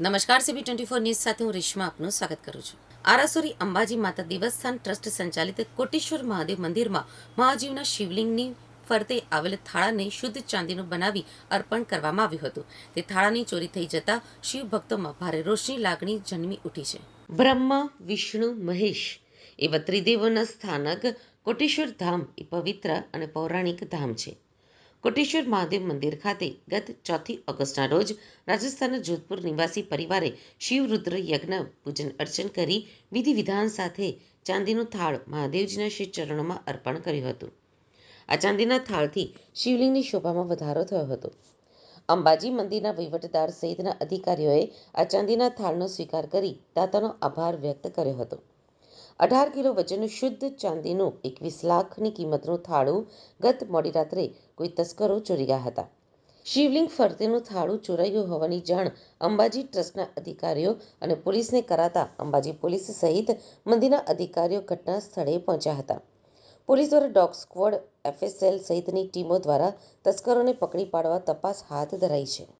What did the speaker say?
નમસ્કાર CB twenty four news સાથે હું રેશમા આપનું સ્વાગત કરું છું. આરાસુરી અંબાજી માતા દેવસ્થાન ટ્રસ્ટ સંચાલિત કોટેશ્વર મહાદેવ મંદિરમાં મહાજીવના શિવલિંગની ફરતે આવેલ થાળાને શુદ્ધ ચાંદીનું બનાવી અર્પણ કરવામાં આવ્યું હતું. તે થાળાની ચોરી થઈ જતા શિવ ભક્તોમાં ભારે રોષની લાગણી જન્મી ઉઠી છે. બ્રહ્મા, વિષ્ણુ, મહેશ એવા ત્રિદેવોના સ્થાનક કોટેશ્વર ધામ એ પવિત્ર અને પૌરાણિક ધામ છે. કોટેશ્વર મહાદેવ મંદિર ખાતે ગત ચોથી ઓગસ્ટના રોજ રાજસ્થાનના જોધપુર નિવાસી પરિવારે શિવરુદ્ર યજ્ઞ પૂજન અર્ચન કરી વિધિ વિધાન સાથે ચાંદીનું થાળ મહાદેવજીના શ્રી ચરણોમાં અર્પણ કર્યું હતું. આ ચાંદીના થાળથી શિવલિંગની શોભામાં વધારો થયો હતો. અંબાજી મંદિરના વહીવટદાર સહિતના અધિકારીઓએ આ ચાંદીના થાળનો સ્વીકાર કરી દાતાનો આભાર વ્યક્ત કર્યો હતો. અઢાર કિલો વજનનું શુદ્ધ ચાંદીનું એકવીસ લાખની કિંમતનું થાળું ગત મોડી રાત્રે કોઈ તસ્કરો ચોરી ગયા હતા. શિવલિંગ ફરતેનું થાળું ચોરાયું હોવાની જાણ અંબાજી ટ્રસ્ટના અધિકારીઓ અને પોલીસને કરાતા અંબાજી પોલીસ સહિત મંદિરના અધિકારીઓ ઘટના સ્થળે પહોંચ્યા હતા. પોલીસ દ્વારા ડોગ સ્ક્વોડ, એફએસએલ સહિતની ટીમો દ્વારા તસ્કરોને પકડી પાડવા તપાસ હાથ ધરાઈ છે.